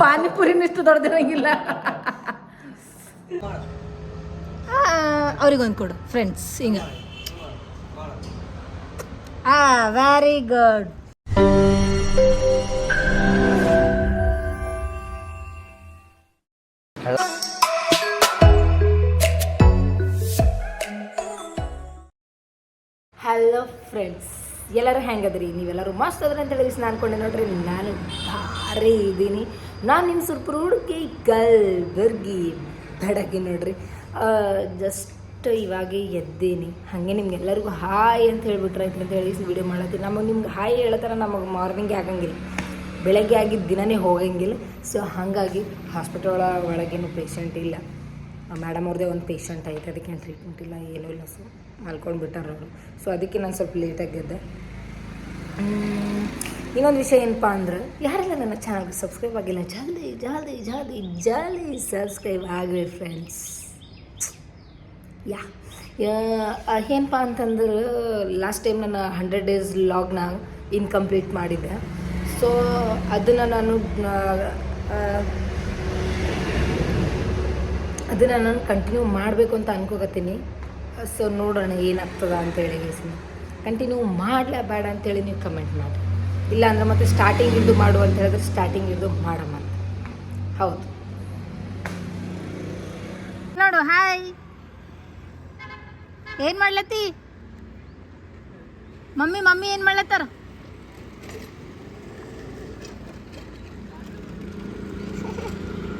ಪಾನಿಪುರಿನಿಷ್ಟು ದೊಡ್ಡದಿರಂಗಿಲ್ಲ ಅವ್ರಿಗೊಂದು ಕೊಡು ಫ್ರೆಂಡ್ಸ್ ಹಿಂಗ. ಆ ವೆರಿ ಗುಡ್ ಹಲೋ ಫ್ರೆಂಡ್ಸ್ ಎಲ್ಲರೂ ಹೆಂಗದ್ರಿ? ನೀವೆಲ್ಲರೂ ಮಸ್ತ್ ಅದ್ರಿ ಅಂತ ಹೇಳಿ ನಾನು ಅನ್ಕೊಂಡೆ ನೋಡ್ರಿ. ನಾನು ಭಾರಿ ಇದ್ದೀನಿ ನಾನು ನಿಮ್ಮ ಸುರ್ಪುರ ಹುಡುಗಿ ಕಲ್ಬರ್ಗಿ ಬೆಳಗ್ಗೆ ನೋಡ್ರಿ. ಜಸ್ಟ್ ಇವಾಗೆ ಎದ್ದೇನಿ. ಹಾಗೆ ನಿಮ್ಗೆಲ್ಲರಿಗೂ ಹಾಯ್ ಅಂತ ಹೇಳ್ಬಿಟ್ರೆ ಅಂತ ಹೇಳಿ ವೀಡಿಯೋ ಮಾಡತ್ತಿ ನಮಗೆ ನಿಮ್ಗೆ ಹಾಯ್ ಹೇಳ್ತಾರೆ ನಮಗೆ ಮಾರ್ನಿಂಗ್ ಆಗಂಗಿಲ್ಲ. ಬೆಳಗ್ಗೆ ಆಗಿದ್ದ ದಿನನೇ ಹೋಗಂಗಿಲ್ಲ. ಸೊ ಹಾಗಾಗಿ ಹಾಸ್ಪಿಟಲ್ ಒಳಗೇನು ಪೇಷಂಟ್ ಇಲ್ಲ. ಮೇಡಮ್ ಅವ್ರದ್ದೇ ಒಂದು ಪೇಷಂಟ್ ಆಯ್ತು ಅದಕ್ಕೆ ಏನು ಟ್ರೀಟ್ಮೆಂಟ್ ಇಲ್ಲ, ಏನೂ ಇಲ್ಲ. ಸೊ ಮಲ್ಕೊಂಡು ಬಿಟ್ಟಾರ ಅವರು. ಸೊ ಅದಕ್ಕೆ ನಾನು ಸ್ವಲ್ಪ ಲೇಟಾಗಿ ಗೆದ್ದೆ ಇನ್ನೊಂದು ವಿಷಯ ಏನಪ್ಪ ಅಂದ್ರೆ, ಯಾರೆಲ್ಲ ನನ್ನ ಚಾನಲ್ಗೆ ಸಬ್ಸ್ಕ್ರೈಬ್ ಆಗಿಲ್ಲ, ಜಲ್ದಿ ಜಲ್ದಿ ಜಲ್ದಿ ಜಲ್ದಿ ಸಬ್ಸ್ಕ್ರೈಬ್ ಆಗಲಿ ಫ್ರೆಂಡ್ಸ್ ಯಾ ಏನಪ್ಪ ಅಂತಂದ್ರೆ ಲಾಸ್ಟ್ ಟೈಮ್ ನಾನು ಹಂಡ್ರೆಡ್ ಡೇಸ್ ಲಾಗ್ನ ಇನ್ಕಂಪ್ಲೀಟ್ ಮಾಡಿದ್ದೆ. ಸೊ ಅದನ್ನು ನಾನು ಅದನ್ನು ನಾನು ಕಂಟಿನ್ಯೂ ಮಾಡಬೇಕು ಅಂತ ಅನ್ಕೋಕತ್ತೀನಿ ಸೊ ನೋಡೋಣ ಏನಾಗ್ತದ ಅಂತೇಳಿ ಕಂಟಿನ್ಯೂ ಮಾಡಲೇ ಬೇಡ ಅಂತೇಳಿ ನೀವು ಕಮೆಂಟ್ ಮಾಡಿ. ಇಲ್ಲ ಅಂದ್ರೆ ಮತ್ತೆ ಸ್ಟಾರ್ಟಿಂಗ್ ಇದ್ದು ಮಾಡು ಅಂತ ಹೇಳಿದ್ರೆ ಸ್ಟಾರ್ಟಿಂಗ್ ಇದ್ದು ಮಾಡಮ್ಮ ಅಂತ. ಹೌದು. ನೋಡು ಹಾಯ್ ಏನು ಮಾಡ್ಲತ್ತಿ? ಮಮ್ಮಿ ಮಮ್ಮಿ ಏನು ಮಾಡ್ಲತ್ತಾರ?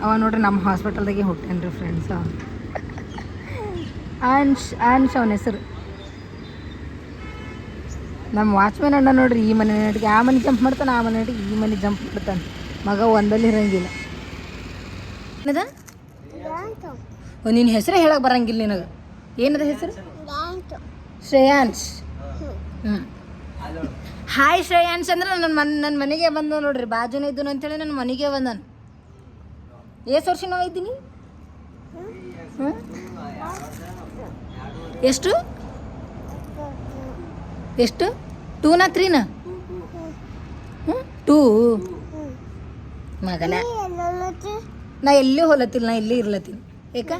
ಅವ ನೋಡ್ರಿ ನಮ್ಮ ಹಾಸ್ಪಿಟಲ್ದಾಗೆ ಹುಟ್ಟೇನ್ರಿ ಫ್ರೆಂಡ್ಸ್ ಅನ್ಶ್ ಅನ್ಶ್ ಅವನ ಹೆಸರು. ನಮ್ಮ ವಾಚ್ಮ್ಯಾನ್ ಅಣ್ಣ ನೋಡ್ರಿ, ಈ ಮನೆ ನಟಿಗೆ ಆ ಮನೆ ಜಂಪ್ ಮಾಡ್ತಾನೆ, ಆ ಮನೆ ನಟಿಗೆ ಈ ಮನೆ ಜಂಪ್ ಮಾಡ್ತಾನೆ. ಮಗ ಒಂದಲ್ಲಿ ಇರಂಗಿಲ್ಲ. ಏನದ? ನಿನ್ನ ಹೆಸರು ಹೇಳಕ್ಕೆ ಬರಂಗಿಲ್ಲ ನಿನಗೆ. ಏನದ ಹೆಸರು? ಶ್ರೇಯಾಂಶ್. ಹ್ಞೂ ಹಾಯ್ ಶ್ರೇಯಾಂಶ್ ಅಂದ್ರೆ ನನ್ನ ಮನ್ ನನ್ನ ಮನೆಗೆ ಬಂದ ನೋಡ್ರಿ, ಬಾಜುನ ಇದ್ದು ಅಂತೇಳಿ ನನ್ನ ಮನೆಗೆ ಬಂದನು. ಎಷ್ಟು ವರ್ಷ ನಾವು ಇದ್ದೀನಿ? ಎಷ್ಟು? ಎಷ್ಟು? ಟೂನಾ ತ್ರೀನಾ? ಹ್ಞೂ ಟೂ. ಮಗನ. ನಾ ಎಲ್ಲಿ ಹೋಲತ್ತಿಲ್ಲ ನಾ ಎಲ್ಲಿ ಇರ್ಲತ್ತೀನಿ? ಯಾಕ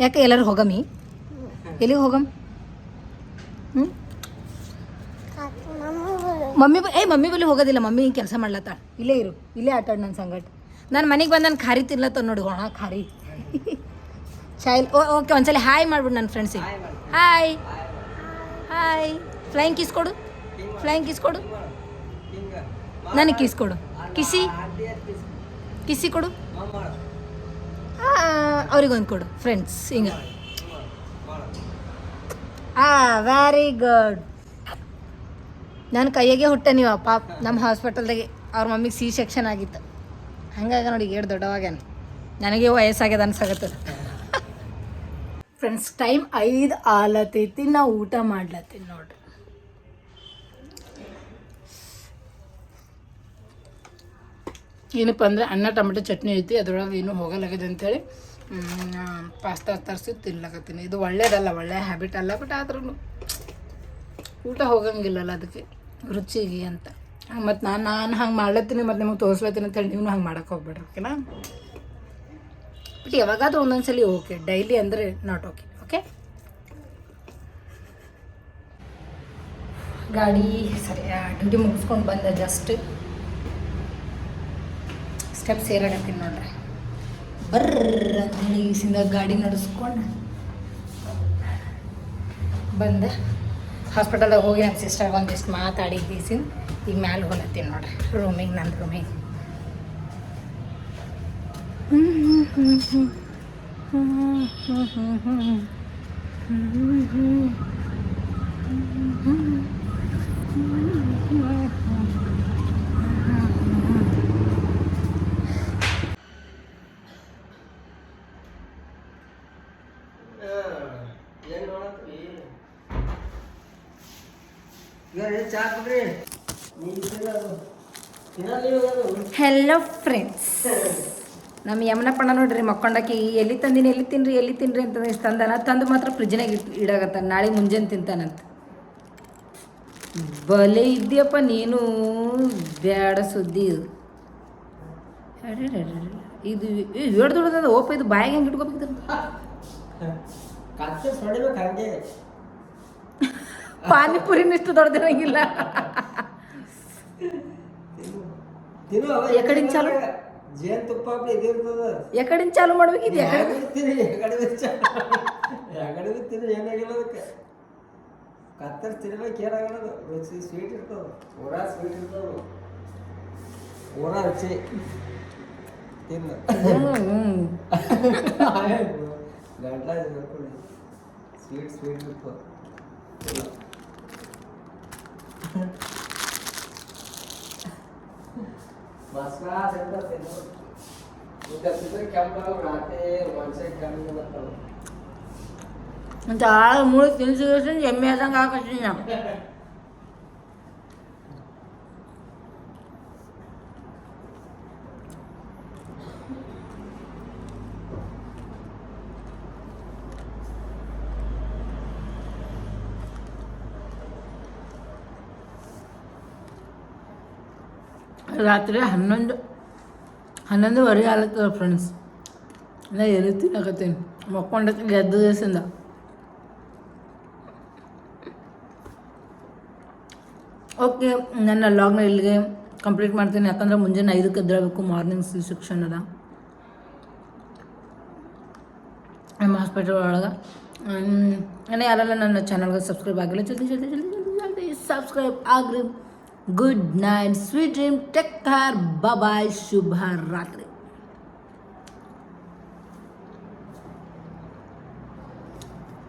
ಯಾಕೆ ಎಲ್ಲರೂ ಹೋಗಮಿ? ಎಲ್ಲಿಗೆ ಹೋಗಮ್? ಹ್ಞೂ ಮಮ್ಮಿ ಬ ಏ ಮಮ್ಮಿ ಬಲ್ಲಿ ಹೋಗೋದಿಲ್ಲ ಮಮ್ಮಿ ಕೆಲಸ ಮಾಡ್ಲತ್ತಾಳ. ಇಲ್ಲೇ ಇರು ಇಲ್ಲೇ ಆಟ ನನ್ನ ಸಂಗಟ ನಾನು ಮನೆಗೆ ಬಂದು ನಾನು ಖಾರಿ ತಿನ್ಲತ್ತ ನೋಡಿ ಒಣ ಖಾರಿ. ಚೈಲ್ ಓ ಓಕೆ ಒಂದ್ಸಲ ಹಾಯ್ ಮಾಡ್ಬಿಡು ನನ್ನ ಫ್ರೆಂಡ್ಸಿಗೆ ಹಾಯ್. ಹಾಯ್ ಫ್ಲೈಂಗ್ ಕಿಸ್ ಕೊಡು. ಫ್ಲೈಂಗ್ ಕಿಸ್ ಕೊಡು. ನನಗೆ ಕಿಸ್ ಕೊಡು. ಕಿಸಿ ಕಿಸಿ ಕೊಡು. ಅವ್ರಿಗೊಂದು ಕೊಡು. ಫ್ರೆಂಡ್ಸ್ ಹಿಂಗ. ಆ ವೆರಿ ಗುಡ್ ನನ್ನ ಕೈಯಾಗೆ ಹುಟ್ಟೆ ನೀವು ಪಾಪ. ನಮ್ಮ ಹಾಸ್ಪಿಟಲ್ದಾಗೆ ಅವ್ರ ಮಮ್ಮಿಗೆ ಸಿ ಸೆಕ್ಷನ್ ಆಗಿತ್ತು. ಹಂಗಾಗ ನೋಡಿ, ಏಳು ದೊಡ್ಡವಾಗ್ಯಾನ. ನನಗೆ ವಯಸ್ಸಾಗ್ಯದ ಅನ್ಸಾಗತ್ತದ ಫ್ರೆಂಡ್ಸ್ ಟೈಮ್ ಐದು ಆಲತೈತಿ ನಾವು ಊಟ ಮಾಡ್ಲತ್ತೀನಿ ನೋಡ್ರಿ. ಏನಪ್ಪ ಅಂದರೆ ಅನ್ನ, ಟೊಮೆಟೊ, ಚಟ್ನಿ ಐತಿ, ಅದ್ರೊಳಗೆ ಏನು ಹೋಗಲಾಗಿದೆ ಅಂತೇಳಿ ಪಾಸ್ತಾ ತರಿಸಿ ತಿನ್ಲಕತ್ತೀನಿ. ಇದು ಒಳ್ಳೇದಲ್ಲ, ಒಳ್ಳೆ ಹ್ಯಾಬಿಟ್ ಅಲ್ಲ ಬಟ್ ಆದ್ರೂ ಊಟ ಹೋಗಂಗಿಲ್ಲಲ್ಲ ಅದಕ್ಕೆ ರುಚಿಗೆ ಅಂತ. ಮತ್ತು ನಾನು ನಾನು ಹಂಗೆ ಮಾಡ್ಲತ್ತೀನಿ, ಮತ್ತು ನಿಮಗೆ ತೋರಿಸ್ಲತ್ತೀನಿ ಅಂತೇಳಿ ನೀವು ಹಂಗೆ ಮಾಡಕ್ಕೆ ಹೋಗ್ಬೇಡ್ರಿ ಓಕೆನಾ ಬಟ್ ಯಾವಾಗಾದ್ರೂ ಒಂದೊಂದ್ಸಲಿ ಓಕೆ ಡೈಲಿ ಅಂದರೆ ನಾಟ್ ಓಕೆ ಓಕೆ ಗಾಡಿ ಸರಿ ಡ್ಯೂಟಿ ಮುಗಿಸ್ಕೊಂಡು ಬಂದೆ ಜಸ್ಟ್ ಸ್ಟೆಪ್ ಏರಾಡತ್ತೀನಿ ನೋಡ್ರಿ. ಬರ್ರ ಅಂತ ಈಸಿಂದ ಗಾಡಿ ನಡೆಸ್ಕೊಂಡು ಬಂದೆ. ಹಾಸ್ಪಿಟಲ್ದಾಗ ಹೋಗಿ ನಮ್ಮ ಸಿಸ್ಟರ್ ಒಂದಿಷ್ಟು ಮಾತಾಡಿ ಈಸಿಂದ ಈಗ ಮ್ಯಾಲೆ ಹೊಲತ್ತೀನಿ ನೋಡ್ರಿ. ರೂಮಿಗೆ ನನ್ನ ರೂಮಿಗೆ ಹೆಲೋ ಫ್ರೆಂಡ್ಸ್ ನಮ್ಮ ಯಮನಪ್ಪಣ್ಣ ನೋಡ್ರಿ ಮಕ್ಕೊಂಡಾಕಿ ಎಲ್ಲಿ ತಂದಿನಿ ಎಲ್ಲಿ ತಿನ್ರಿ ಎಲ್ಲಿ ತಿನ್ರಿ? ಅಂತ ಇಷ್ಟ್ ತಂದನ ತಂದು ಮಾತ್ರ ಫ್ರಿಜ್ನಾಗ ಇಟ್ ಇಡಾಗತ್ತ ನಾಳೆ ಮುಂಜಾನೆ ತಿಂತಾನಂತ. ಬಲೆ ಇದ್ದೀಯಪ್ಪ ನೀನು ಬ್ಯಾಡ ಸುದ್ದಿ ಇದು. ಇದು ಎರಡು ದೊಡ್ಡದ ಓಪ ಇದು ಬಾಯಿಗೆ ಹೆಂಗೆ ಇಟ್ಕೋಬೇಕು ಕತ್ತೆ ಇಷ್ಟು ದೊಡ್ಡದಿರಂಗಿಲ್ಲ. ಎಕಡಿನ ಚಾಲು? ಜೇನ್ ತುಪ್ಪ ಇದಿರ್ತದ ಎಕಡಿಂದ ಚಾಲು ಮಾಡ್ಬೇಕಿದೆ ಎಕಡೆ ತಿನ್ನಿ ಎಕಡೆ ಬಿಚ್ಚ ಎಕಡೆ ತಿನ್ನು ಏನಾಗಿಲ್ಲ ಅದಕ್ಕೆ. ಕತ್ತರ್ ತಿನ್ಬೇಕು ಏನಾಗಲ್ಲ ರುಚಿ ಸ್ವೀಟ್ ಇರ್ತದ. ಊರ ಸ್ವೀಟ್ ಇರ್ತದ. ಊರ ರುಚಿ. ತಿನ್ನ. ಗಂಟ್ಲ ಬರ್ಕೊಳ್ಳಿ ಸ್ವೀಟ್ ಸ್ವೀಟ್ ಇರ್ತದ مسرح تقدر تنام وتقدر كم مرة راحتي وانسى كم مرة చాలా మూడు తెలుసు చేసి ఎమ్మేసం కాకొచ్చినాం ರಾತ್ರಿ ಹನ್ನೊಂದು, ಹನ್ನೊಂದುವರೆ ಆಲತ್ತದ ಫ್ರೆಂಡ್ಸ್ ನಾ ಎಲ್ಲಿ ತಿನ್ನಕತ್ತೀನಿ? ಮಕ್ಕೊಂಡಕ್ಕೆ ಎದ್ದ ದಿವಸದಿಂದ. ಓಕೆ ನನ್ನ ಲಾಗ್ನ ಇಲ್ಲಿಗೆ ಕಂಪ್ಲೀಟ್ ಮಾಡ್ತೀನಿ. ಯಾಕಂದ್ರೆ ಮುಂಜಾನೆ ಐದಕ್ಕೆ ಎದ್ದೇಳಬೇಕು ಮಾರ್ನಿಂಗ್ ಸಿ ಸೆಕ್ಷನ್ ಅದ. ನಮ್ಮ ಹಾಸ್ಪಿಟಲ್ ಒಳಗೆ. ಇನ್ನೂ ಯಾರೆಲ್ಲ ನನ್ನ ಚಾನಲ್ಗೆ ಸಬ್ಸ್ಕ್ರೈಬ್ ಆಗಿಲ್ಲ, ಜಲ್ದಿ ಜಲ್ದಿ ಜಲ್ದಿ ಜಲ್ದಿ ಜಲ್ದಿ ಸಬ್ಸ್ಕ್ರೈಬ್ ಆಗ್ರಿ. Good night sweet dream take care bye ಶುಭ ರಾತ್ರಿ